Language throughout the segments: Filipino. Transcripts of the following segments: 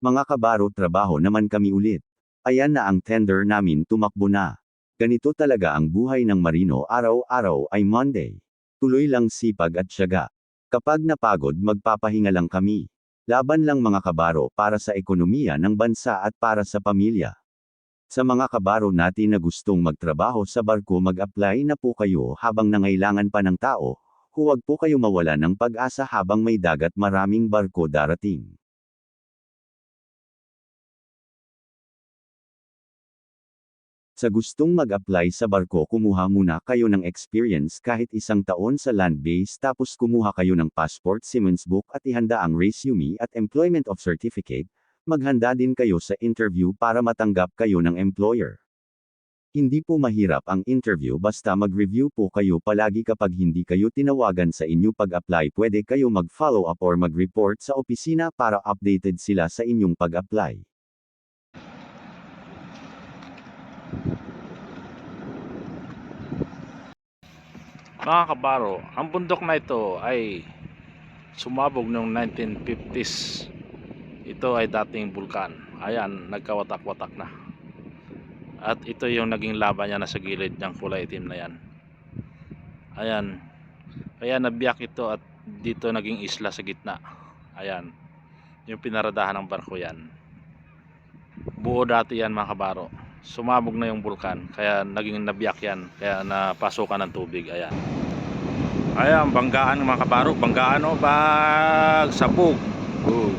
Mga kabaro trabaho naman kami ulit. Ayan na ang tender namin tumakbo na. Ganito talaga ang buhay ng marino araw-araw ay Monday. Tuloy lang sipag at syaga. Kapag napagod magpapahinga lang kami. Laban lang mga kabaro para sa ekonomiya ng bansa at para sa pamilya. Sa mga kabaro natin na gustong magtrabaho sa barko mag-apply na po kayo habang nangailangan pa ng tao, huwag po kayo mawala ng pag-asa habang may dagat maraming barko darating. Sa gustong mag-apply sa barko kumuha muna kayo ng experience kahit isang taon sa land base tapos kumuha kayo ng passport Siemens book at ihanda ang resume at employment of certificate, maghanda din kayo sa interview para matanggap kayo ng employer. Hindi po mahirap ang interview basta mag-review po kayo palagi kapag hindi kayo tinawagan sa inyo pag-apply pwede kayo mag-follow up or mag-report sa opisina para updated sila sa inyong pag-apply. Mga kabaro, ang bundok na ito ay sumabog noong 1950s. Ito ay dating bulkan. Ayan, nagkawatak-watak na. At ito yung naging laban niya na sa gilid ng kulay itim na yan. Ayan. Kaya nabiyak ito at dito naging isla sa gitna. Ayan. Yung pinaradahan ng barko yan. Buo dati yan mga kabaro. Sumabog na yung bulkan. Kaya naging nabiyak yan. Kaya napasukan ng tubig. Ayan. Ayan, banggaan mga kabaro. Banggaan o bag sabog. Oh.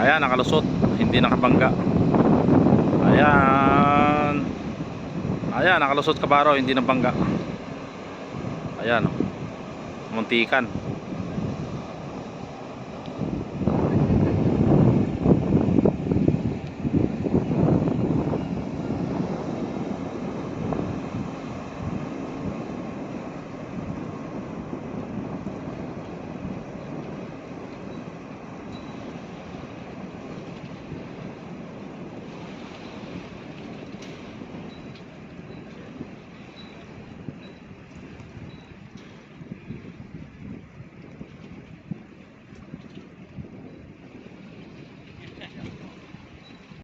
Ayan, nakalusot. Hindi nakabangga. Ayan. Ayan, nakalusot kabaro. Hindi nabangga. Ayan. oh. Muntikan.